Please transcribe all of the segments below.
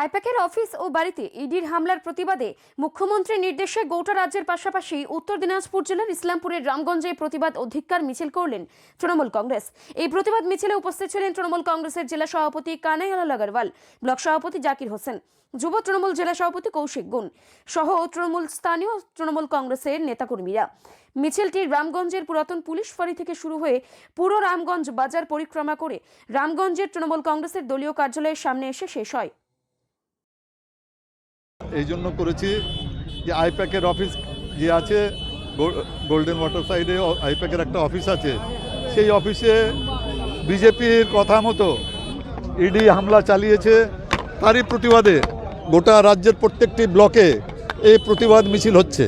আইপ্যাকের office ও বাড়িতে ইডির হামলার প্রতিবাদে মুখ্যমন্ত্রীর নির্দেশে গোটা রাজ্যের পাশাপাশি উত্তর দিনাজপুর জেলার ইসলামপুরের রামগঞ্জে প্রতিবাদ অধিকার মিছিল করলেন তৃণমূল কংগ্রেস। এই প্রতিবাদ মিছিলে উপস্থিত ছিলেন তৃণমূল কংগ্রেসের জেলা সভাপতি কানাইয়ালাল আগরওয়াল, ব্লক সভাপতি জাকির হোসেন, যুব তৃণমূল জেলা সভাপতি কৌশিক গুণ সহ তৃণমূল স্থানীয় তৃণমূল কংগ্রেসের নেতাকর্মীরা। মিছিলটি রামগঞ্জের পুরাতন পুলিশ ফাঁড়ি থেকে শুরু হয়ে পুরো রামগঞ্জ বাজার পরিক্রমা করে রামগঞ্জের তৃণমূল কংগ্রেসের দলীয় কার্যালয়ের সামনে এসে শেষ হয়। এই জন্য করেছি যে আইপ্যাকের অফিস যে আছে গোল্ডেন ওয়াটার সাইডে আইপ্যাকের একটা অফিস আছে। সেই অফিসে বিজেপির কথা মতো ইডি হামলা চালিয়েছে। তারই প্রতিবাদে গোটা রাজ্যের প্রত্যেকটি ব্লকে এই প্রতিবাদ মিছিল হচ্ছে।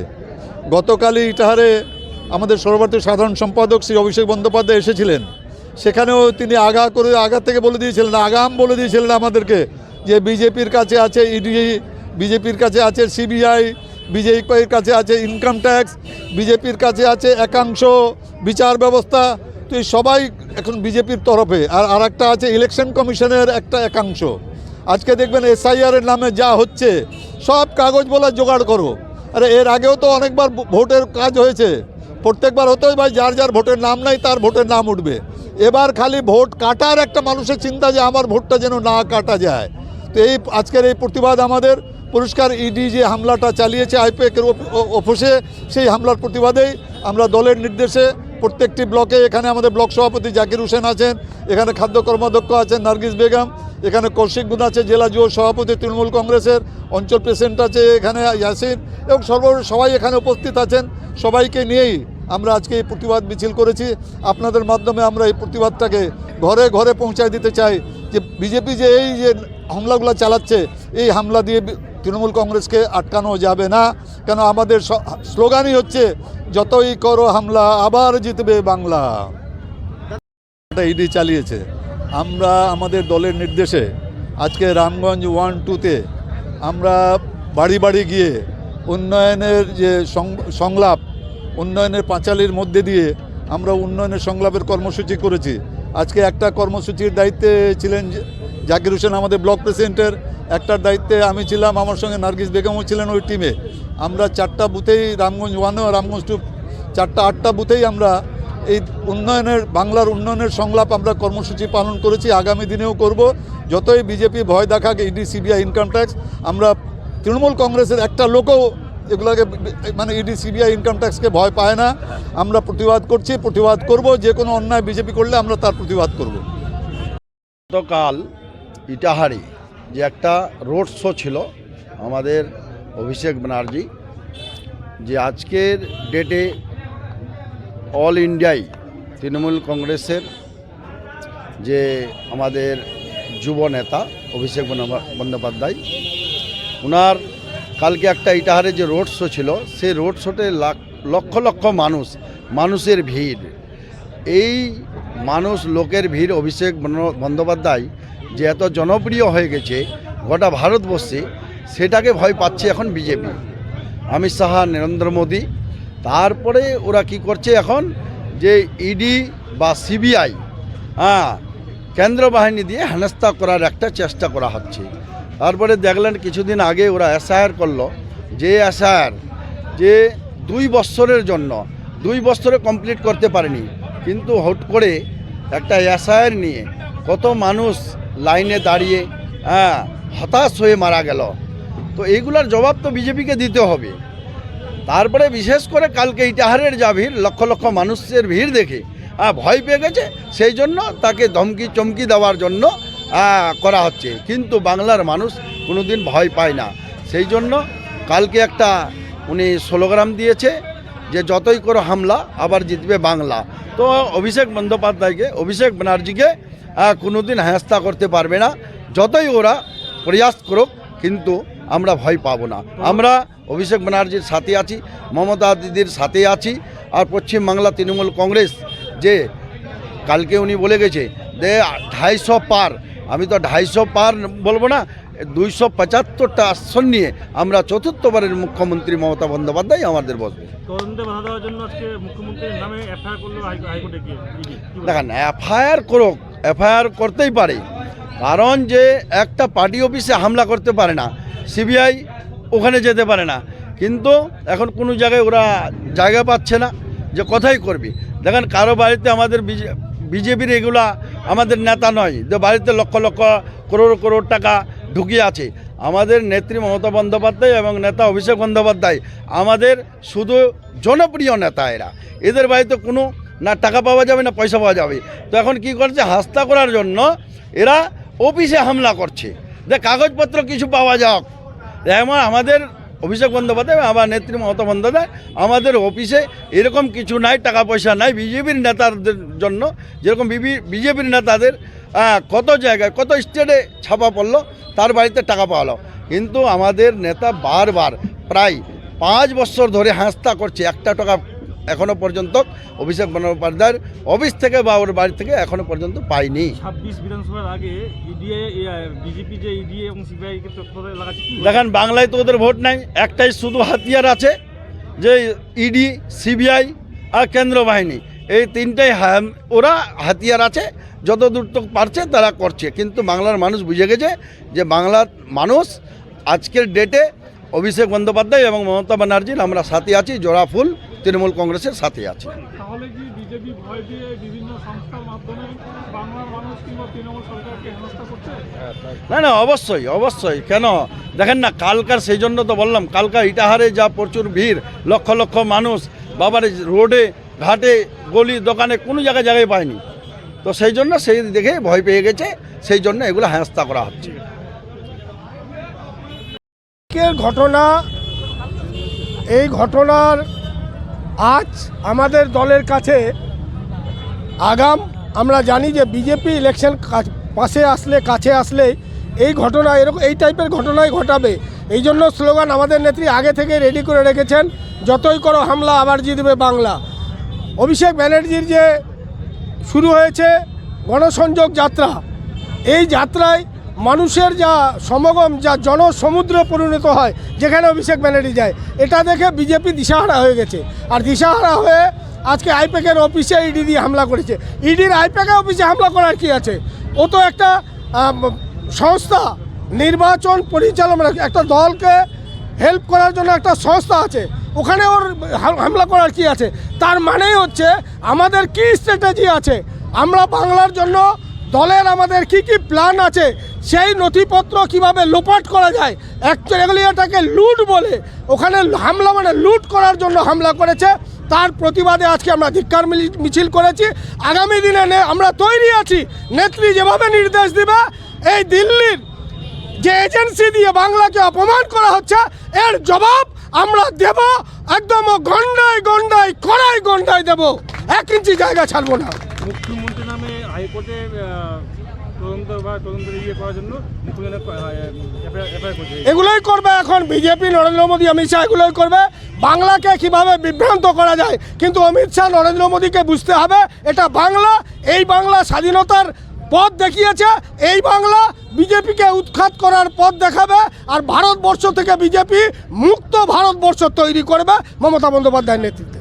গতকালই ইটাহারে আমাদের সর্বভারতীয় সাধারণ সম্পাদক শ্রী অভিষেক বন্দ্যোপাধ্যায় এসেছিলেন। সেখানেও তিনি আগা করে আগা থেকে বলে দিয়েছিলেন, আগাম বলে দিয়েছিলেন আমাদেরকে যে বিজেপির কাছে আছে, ইডি বিজেপির কাছে আছে সিবিআই, বিজেপির কাছে আছে ইনকাম ট্যাক্স বিজেপির কাছে আছে একাংশ বিচার ব্যবস্থা। তো এই সবাই এখন বিজেপির তরফে। আর আর একটা আছে ইলেকশন কমিশনের একটা একাংশ। আজকে দেখবেন এসআইআর এর নামে যা হচ্ছে, সব কাগজ বলা জোগাড় করো। আরে এর আগেও তো অনেকবার ভোটের কাজ হয়েছে। প্রত্যেকবার হতোই ভাই যার যার ভোটের নাম নাই তার ভোটের নাম উঠবে। এবার খালি ভোট কাটার একটা মানুষের চিন্তা যে আমার ভোটটা যেন না কাটা যায়। তো এই আজকের এই প্রতিবাদ আমাদের। পরিষ্কার ইডি যে হামলাটা চালিয়েছে আইপিএকের অফিসে, সেই হামলার প্রতিবাদেই আমরা দলের নির্দেশে প্রত্যেকটি ব্লকে এখানে আমাদের ব্লক সভাপতি জাকির হোসেন আছেন, এখানে খাদ্য কর্মাধ্যক্ষ আছেন নার্গিস বেগম, এখানে কৌশিক গুণ আছে জেলা যুব সভাপতি তৃণমূল কংগ্রেসের, অঞ্চল প্রেসিডেন্ট আছে এখানে ইয়াসিন, এবং সর্ব সবাই এখানে উপস্থিত আছেন। সবাইকে নিয়েই আমরা আজকে এই প্রতিবাদ মিছিল করেছি। আপনাদের মাধ্যমে আমরা এই প্রতিবাদটাকে ঘরে ঘরে পৌঁছায় দিতে চাই যে বিজেপি যে এই যে হামলাগুলো চালাচ্ছে, এই হামলা দিয়ে তৃণমূল কংগ্রেসকে আটকানো যাবে না। কেন আমাদের স্লোগানই হচ্ছে, যতই করো হামলা, আবার জিতবে বাংলা। ইডি চালিয়েছে। আমরা আমাদের দলের নির্দেশে আজকে রামগঞ্জ ওয়ান টুতে আমরা বাড়ি বাড়ি গিয়ে উন্নয়নের যে সংলাপ, উন্নয়নের পাঁচালির মধ্যে দিয়ে আমরা উন্নয়নের সংলাপের কর্মসূচি করেছি। আজকে একটা কর্মসূচির দায়িত্বে ছিলেন জাকির হোসেন, আমাদের ব্লক প্রেসিডেন্টের। একটার দায়িত্বে আমি ছিলাম, আমার সঙ্গে নার্গিস বেগমও ছিলেন ওই টিমে। আমরা চারটা বুথেই রামগঞ্জ ওয়ানও রামগঞ্জ টু, চারটা, আটটা বুথেই আমরা এই উন্নয়নের, বাংলার উন্নয়নের সংলাপ আমরা কর্মসূচি পালন করেছি, আগামী দিনেও করব। যতই বিজেপি ভয় দেখাক, ইডি, সিবিআই, ইনকাম ট্যাক্স, আমরা তৃণমূল কংগ্রেসের একটা লোকও এগুলোকে মানে ইডি, সিবিআই ইনকাম ট্যাক্সকে ভয় পায় না। আমরা প্রতিবাদ করছি, প্রতিবাদ করব, যে কোনো অন্যায় বিজেপি করলে আমরা তার প্রতিবাদ করব। গতকাল ইটাহারি যে একটা রোড শো ছিল আমাদের অভিষেক ব্যানার্জি, যে আজকের ডেটে অল ইন্ডিয়ায় তৃণমূল কংগ্রেসের যে আমাদের যুব নেতা অভিষেক বন্দ্যোপাধ্যায় ওনার কালকে একটা ইটাহারে যে রোড শো ছিল, সেই রোড শোতে লক্ষ লক্ষ মানুষ, মানুষের ভিড়। এই মানুষ, লোকের ভিড়, অভিষেক বন্দ্য- বন্দ্যোপাধ্যায় যে এত জনপ্রিয় হয়ে গেছে গোটা ভারতবর্ষে, সেটাকে ভয় পাচ্ছে এখন বিজেপি। অমিত শাহ, নরেন্দ্র মোদী, তারপরে ওরা কি করছে এখন? যে ইডি বা সিবিআই হ্যাঁ কেন্দ্র বাহিনী দিয়ে হেনস্থা করার একটা চেষ্টা করা হচ্ছে। তারপরে দেখলেন কিছুদিন আগে ওরা এসআইআর করল যে এসআইআর যে দুই বছরের জন্য দুই বছরে কমপ্লিট করতে পারেনি কিন্তু হট করে একটা এসআইআর নিয়ে কত মানুষ লাইনে দাঁড়িয়ে হ্যাঁ হতাশ হয়ে মারা গেল। তো এইগুলার জবাব তো বিজেপিকে দিতে হবে। তারপরে বিশেষ করে কালকে ইটাহারের যা ভিড় লক্ষ লক্ষ মানুষের ভিড় দেখে আহ, ভয় পেয়ে গেছে সেই জন্য তাকে ধমকি চমকি দেওয়ার জন্য করা হচ্ছে। কিন্তু বাংলার মানুষ কোনোদিন ভয় পায় না। সেই জন্য কালকে একটা উনি স্লোগান দিয়েছে যে যতই করো হামলা আবার জিতবে বাংলা। তো অভিষেক বন্দ্যোপাধ্যায়কে অভিষেক ব্যানার্জিকে আহ, কোনোদিন হেঁস্তা করতে পারবে না। যতই ওরা প্রয়াস করুক কিন্তু আমরা ভয় পাবো না। আমরা অভিষেক ব্যানার্জির সাথে আছি মমতা দিদির সাথে আছি আর পশ্চিমবাংলা তৃণমূল কংগ্রেস যে কালকে উনি বলে গেছে যে ঢাইশো পার। আমি তো ঢাইশো পার বলব না দুইশো পঁচাত্তরটা আসন নিয়ে আমরা চতুর্থবারের মুখ্যমন্ত্রী মমতা বন্দ্যোপাধ্যায় আমাদের বসবে? দেখেন এফআইআর করুক এফআইআর করতেই পারে। কারণ যে একটা পার্টি অফিসে হামলা করতে পারে না সিবিআই ওখানে যেতে পারে না। কিন্তু এখন কোনো জায়গায় ওরা জায়গা পাচ্ছে না যে কোথায় করবি। দেখেন কারও বাড়িতে আমাদের বিজেপির এগুলা আমাদের নেতা নয়, যে বাড়িতে লক্ষ লক্ষ করোড় করোড় টাকা ঢুকিয়ে আছে। আমাদের নেত্রী মমতা বন্দ্যোপাধ্যায় এবং নেতা অভিষেক বন্দ্যোপাধ্যায় আমাদের শুধু জনপ্রিয় নেতা এরা। এদের বাড়িতে কোনো না টাকা পাওয়া যাবে, না পয়সা পাওয়া যাবে। তো এখন কি করছে? হাস্তা করার জন্য এরা অফিসে হামলা করছে। যে কাগজপত্র কিছু পাওয়া যাক। যেমন আমাদের অভিষেক বন্দ্যোপাধ্যায় আমার নেত্রী মমতা বন্দ্যোপাধ্যায় আমাদের অফিসে এরকম কিছু নাই টাকা পয়সা নাই, বিজেপির নেতাদের জন্য যেরকম বিজেপির নেতাদের কত জায়গায়, কত স্টেটে ছাপা পড়ল, তার বাড়িতে টাকা পাওয়ালো কিন্তু আমাদের নেতা বারবার প্রায় পাঁচ বছর ধরে হাঁসতা করছে, একটা টাকা এখনও পর্যন্ত অভিষেক বন্দ্যোপাধ্যায়ের অফিস থেকে বা ওর বাড়ি থেকে এখনও পর্যন্ত পাইনি। ছাব্বিশ বিধানসভার আগে বিজেপি যে ইডি এবং সিবিআই কে? তৎপরতা দেখেন বাংলায় তো ওদের ভোট নাই একটাই শুধু হাতিয়ার আছে যে ইডি সিবিআই আর কেন্দ্র বাহিনী। এই তিনটাই ওরা হাতিয়ার আছে যত দূর তো পারছে তারা করছে। কিন্তু বাংলার মানুষ বুঝে গেছে যে বাংলার মানুষ আজকের ডেটে অভিষেক বন্দ্যোপাধ্যায় এবং মমতা ব্যানার্জির আমরা সাথে আছি জোড়া ফুল। তৃণমূল কংগ্রেসের সাথে আছে। তাহলে কি বিজেপি ভয় দিয়ে বিভিন্ন সংস্থার মাধ্যমে বাংলার মানুষ কিংবা তৃণমূল সরকারকে হেনস্থা করছে? না না অবশ্যই অবশ্যই। কেন? দেখেন না কালকার সেই জন্য তো বললাম কালকার ইটাহারে যা প্রচুর ভিড় লক্ষ লক্ষ মানুষ বাবার রোডে ঘাটে গলি দোকানে কোনো জায়গায় জায়গায় পায়নি। তো সেই জন্য সেই দেখে ভয় পেয়ে গেছে সেই জন্য এগুলো হেঁস্তা করা হচ্ছে। ঘটনা এই ঘটনার আজ আমাদের দলের কাছে আগাম, আমরা জানি যে বিজেপি ইলেকশন পাশে আসলে, কাছে আসলে এই ঘটনা এরকম, এই টাইপের ঘটনাই ঘটাবে। এই জন্য স্লোগান আমাদের নেত্রী আগে থেকে রেডি করে রেখেছেন, যতই করো হামলা, আবার জিতবে বাংলা। অভিষেক ব্যানার্জির যে শুরু হয়েছে গণসংযোগ যাত্রা, এই যাত্রায় মানুষের যা সমাগম, যা জনসমুদ্রে পরিণত হয়, যেখানে অভিষেক ব্যানার্জি যায়, এটা দেখে বিজেপি দিশাহারা হয়ে গেছে। আর দিশাহারা হয়ে আজকে আইপ্যাকের অফিসে ইডি দিয়ে হামলা করেছে। ইডির আইপ্যাকের অফিসে হামলা করার কি আছে? ও তো একটা সংস্থা, নির্বাচন পরিচালনা একটা দলকে হেল্প করার জন্য একটা সংস্থা আছে। ওখানে ওর হামলা করার কি আছে? তার মানেই হচ্ছে, আমাদের কি স্ট্র্যাটেজি আছে? আমরা বাংলার জন্য দলের আমাদের কি কি প্ল্যান আছে? সেই নথিপত্র কীভাবে লোপাট করা যায়? অ্যাকচুয়ালি এটাকে লুট বলে ওখানে হামলা মানে লুট করার জন্য হামলা করেছে। তার প্রতিবাদে আজকে আমরা ধিক্কার মিছিল করেছি। আগামী দিনে আমরা তৈরি আছি। নেত্রী যেভাবে নির্দেশ দিবে, এই দিল্লির যে এজেন্সি দিয়ে বাংলাকে অপমান করা হচ্ছে, এর জবাব আমরা দেব, একদম গন্ডায় গন্ডায় কড়াই গন্ডায় দেব। এক ইঞ্চি জায়গা ছাড়বো না। মুখ্যমন্ত্রী নামে হাইকোর্টে ইয়ে করার জন্য এগুলোই করবে এখন বিজেপি, নরেন্দ্র মোদী, অমিত শাহ, এগুলোই করবে। বাংলাকে কীভাবে বিভ্রান্ত করা যায়? কিন্তু অমিত শাহ, নরেন্দ্র মোদীকে বুঝতে হবে, এটা বাংলা, এই বাংলা স্বাধীনতার পথ দেখিয়েছে, এই বাংলা বিজেপিকে উৎখাত করার পথ দেখাবে, আর ভারতবর্ষ থেকে বিজেপি মুক্ত ভারতবর্ষ তৈরি করবে মমতা বন্দ্যোপাধ্যায়ের নেতৃত্বে।